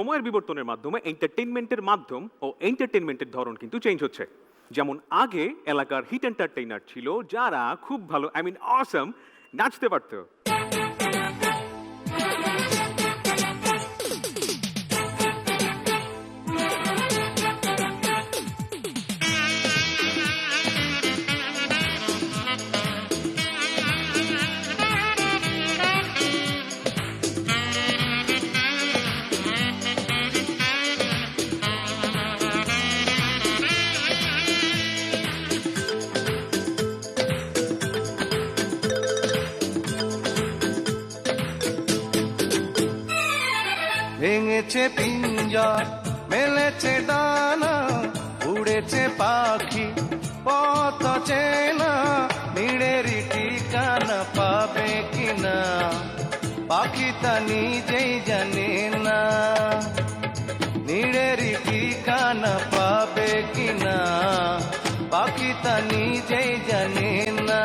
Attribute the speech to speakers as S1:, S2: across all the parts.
S1: সময়ের বিবর্তনের মাধ্যমে এন্টারটেনমেন্টের মাধ্যম ও এন্টারটেনমেন্টের ধরন কিন্তু চেঞ্জ হচ্ছে। যেমন আগে এলাকার হিট এন্টারটেইনার ছিল যারা খুব ভালো আই মিন অসম নাচতে পারতো।
S2: ভেঙেছে পিঞ্জর, মেলেছে ডানা, উড়েছে পাখি, পথ চেনা, নিড়েরি ঠিকানা পাবে কিনা? পাখি তা নিজেই জানে না। নিড়েরি ঠিকানা পাবে কিনা? পাখি তা নিজেই জানে না।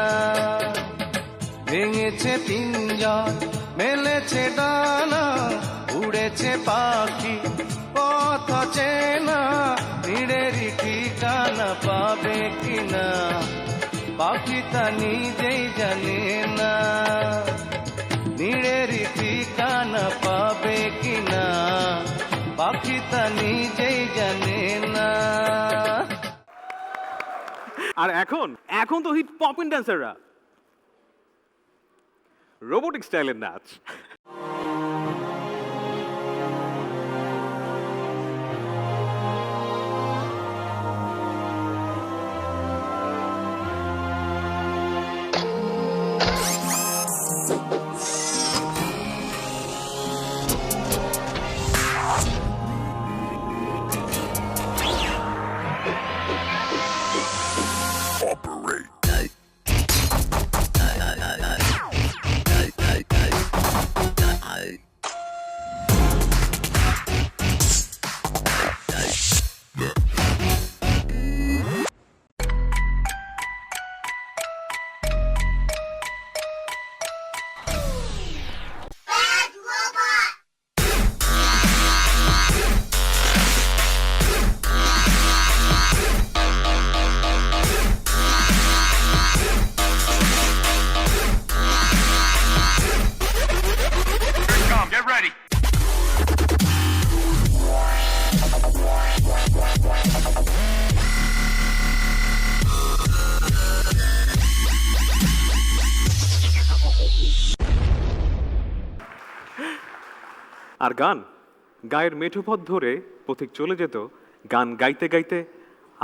S2: ভেঙেছে পিঞ্জর, মেলেছে ডানা উড়েছে পাখি, পথ চেনা নিড়েরি ঠিকানা পাবে কিনা? পাখি তা নিজেই জানে না। নিড়েরি ঠিকানা পাবে কিনা? পাখি তা নিজেই জানে না।
S1: আর এখন এখন তো হিট পপ ইন ড্যান্সাররা রোবোটিক স্টাইলের নাচ। আর গান। গায়ের মেঠো পথ ধরে পথিক চলে যেত, গান গাইতে গাইতে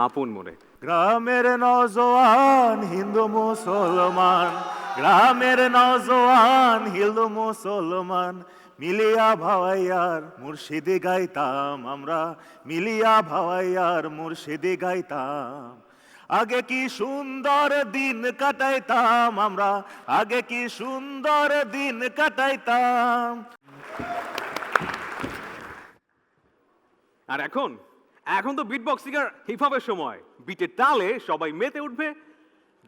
S1: আপন মনে।
S3: গ্রামের নজওয়ান হিন্দু মুসলমান, গ্রামের নজওয়ান হিন্দু মুসলমান, মিলিয়া ভাওয়াইয়ার মুর্শিদি গাইতাম আমরা, মিলিয়া ভাওয়াইয়ার মুর্শিদি গাইতাম। আগে কি সুন্দর দিন কাটাইতাম আমরা, আগে কি সুন্দর দিন কাটাইতাম।
S1: আর এখন এখন তো বিট বক্সিং আর হিপ সময় বিটের তালে সবাই মেতে উঠবে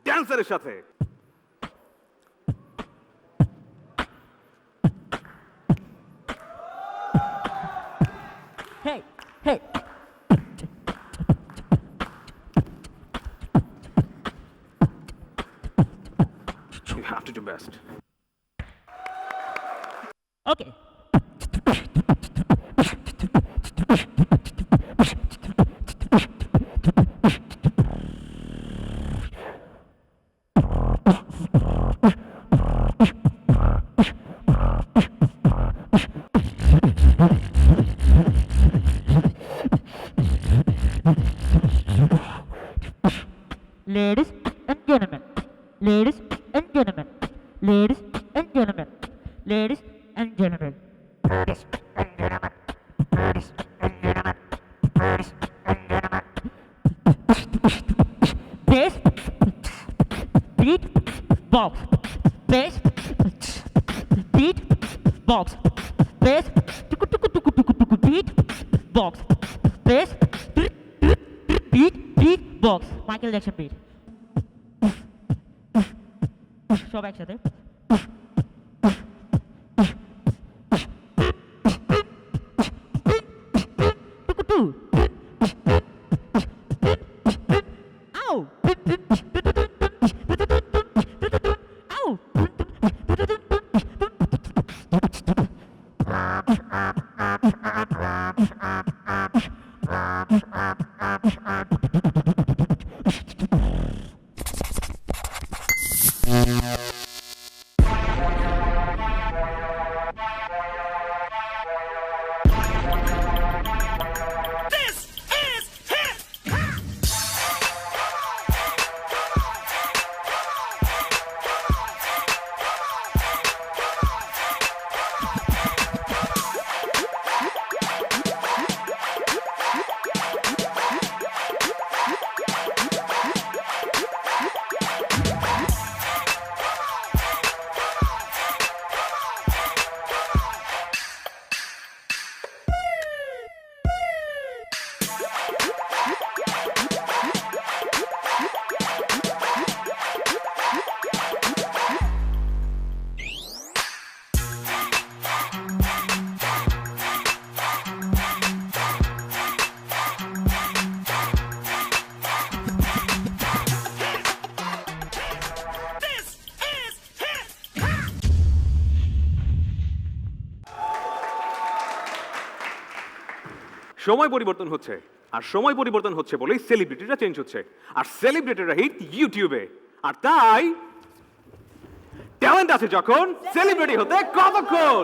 S1: ড্যান্সারের সাথে
S4: Hey, hey.
S1: You have to do best.
S4: Okay. Ladies and gentlemen, ladies and gentlemen, ladies and gentlemen, ladies and gentlemen, ladies and gentlemen, ladies and gentlemen. Bass, beat, box, bass, beat, box, bass, beat, box, bass, beat, beat, box, Michael Jackson beat. সব একসাথে।
S1: টুকুটু সময় পরিবর্তন হচ্ছে। আর সময় পরিবর্তন হচ্ছে বলেই সেলিব্রিটিরা change হচ্ছে। আর সেলিব্রিটিরা হিট ইউটিউবে আর তাই ট্যালেন্ট আছে যখন সেলিব্রিটি হতে কতক্ষণ?